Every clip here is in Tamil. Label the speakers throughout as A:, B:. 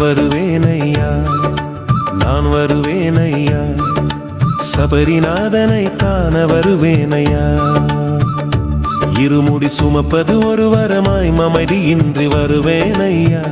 A: வருவேன் ஐயா நான் வருவேன் ஐயா சபரிநாதனை காண வருவேன் ஐயா இருமுடி சுமப்பது ஒரு வரமாய் மமடியின்றி வருவேன் ஐயா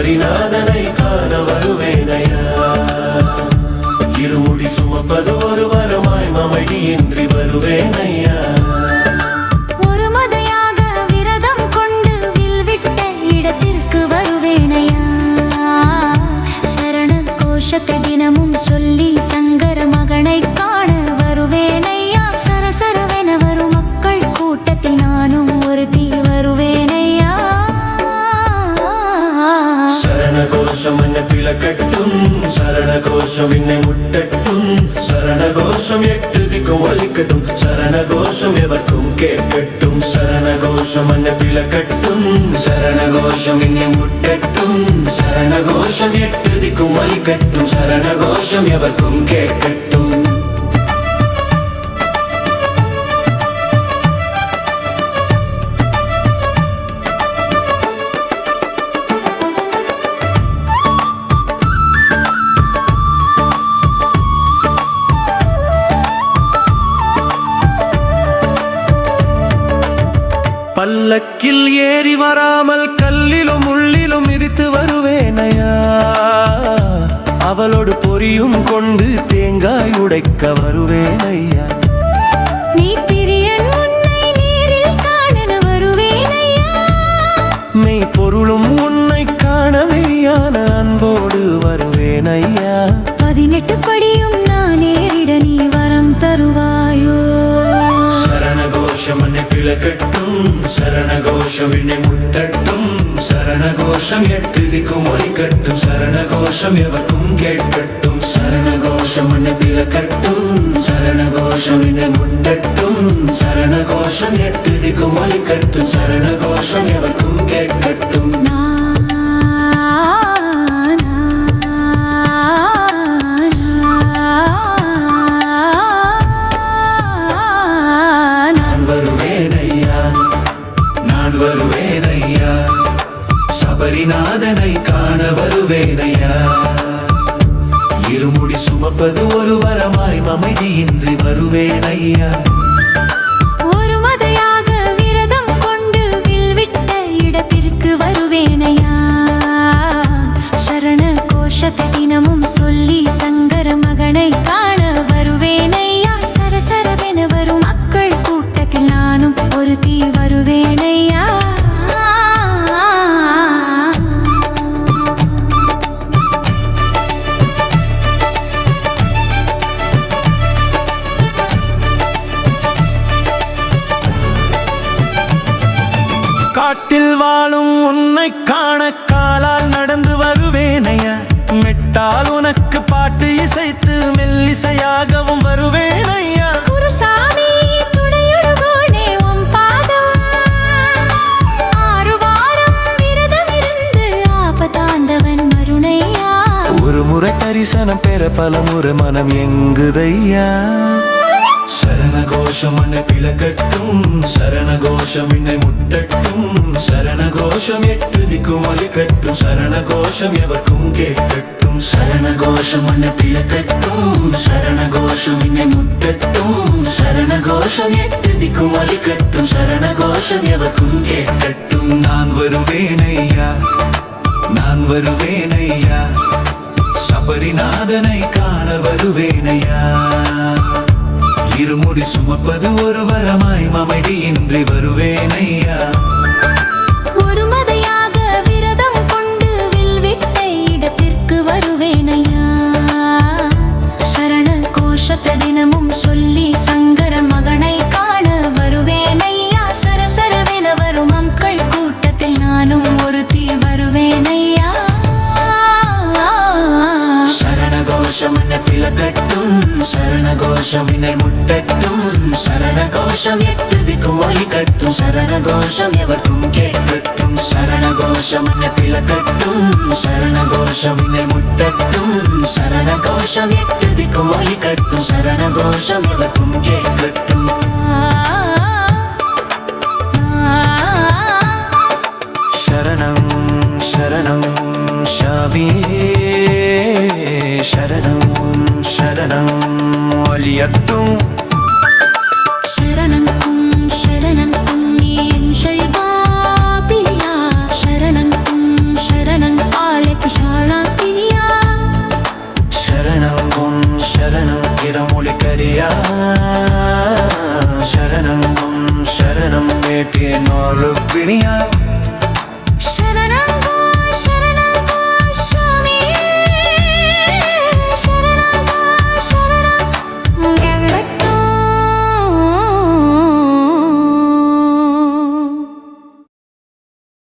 A: சபரிநாதனை காண வருவேனையா? இருமுடி சுமப்பது ஒரு வரமாய் மமடியின்றி
B: வருவேனையா? சரண
A: கோஷம் என்னை முட்டட்டும் சரண கோஷம் எட்டு திக்கும் ஒலிக்கட்டும் சரண கோஷம் எவர்க்கும் கேட்கட்டும் சரண கோஷம் என்ன பிளக்கட்டும் சரண கோஷம் என்னை முட்டட்டும் சரண கோஷம் பொரியும் கொண்டு தேங்காய் உடைக்க வருவேனையா
B: நீ பிரியன் உன்னை நேரில் காண வருவேனையா
A: மெய் பொருளும் உன்னை காணமையான அன்போடு வருவேனையா
B: பதினெட்டு
A: கோஷம் என்னை பிளக்கட்டும் சரண கோஷம் என்னை முட்டட்டும் சரண கோஷம் எட்டு திக்கும் ஒலிக்கட்டும் சரண கோஷம் எவர்க்கும் கேட்கட்டும் சரண கோஷம் என்னை பிளக்கட்டும் சரண கோஷம் என்னை முட்டட்டும் இருமுடி சுமப்பது ஒரு வரமாய் மமைதியின்றி வருவேன் ஐயா.
B: ஒரு மதையாக விரதம் கொண்டு வில் விட்ட இடத்திற்கு வருவேனையா
A: காட்டில் வாழும் உன்னை காண காலால் நடந்து வருவேனையா. மெட்டால் உனக்கு பாட்டு இசைத்து மெல்லிசையாகவும் வருவேனையா. ஒரு முறை தரிசனம் பெற பல முறை மனம் எங்குதையா கோஷம் என்னை பிளக்கட்டும் சரண கோஷம் என்னை முட்டட்டும் சரண கோஷம் எட்டு திக்கும் ஒலிக்கட்டும் சரண கோஷம் எவர்க்கும் கேட்கட்டும் சரண கோஷம் என்னை பிளக்கட்டும் சரண கோஷம் என்னை முட்டட்டும் சரண கோஷம் எட்டு திக்கும் ஒலிக்கட்டும் சரண கோஷம் எவர்க்கும் கேட்கட்டும் நான் வருவேன் ஐயா நான் வருவேன் ஐயா சபரிநாதனை காண வருவேனையா இருமுடி சுமப்பது ஒரு வரமாய்
B: மமடி இன்றி வருவேனையா
A: ஒரு கோஷமினை முட்டட்டும் சரண கோஷம் எட்டு திக்கும் ஒலி கட்டும். சரண கோஷம் எவர்க்கும் கேட்கட்டும். சரண கோஷம் என்னை பிளக்கட்டும். சரண கோஷம் வினை முட்டட்டும் சரண கோஷம் எட்டு திக்கும் ஒலி கட்டும். சரண கோஷம் எவர்க்கும் கேட்கட்டும். ஒளியட்டும்
B: சரணங்கும் சரணங்கும் நீ பாபியா சரணங்கும் சரணங் ஆலைக்கு
A: ஷாலாத்தினியா சரணங்கும் சரணம் இடமொழி கரியா சரணங்கும் சரணம் வேட்டிய பிணியா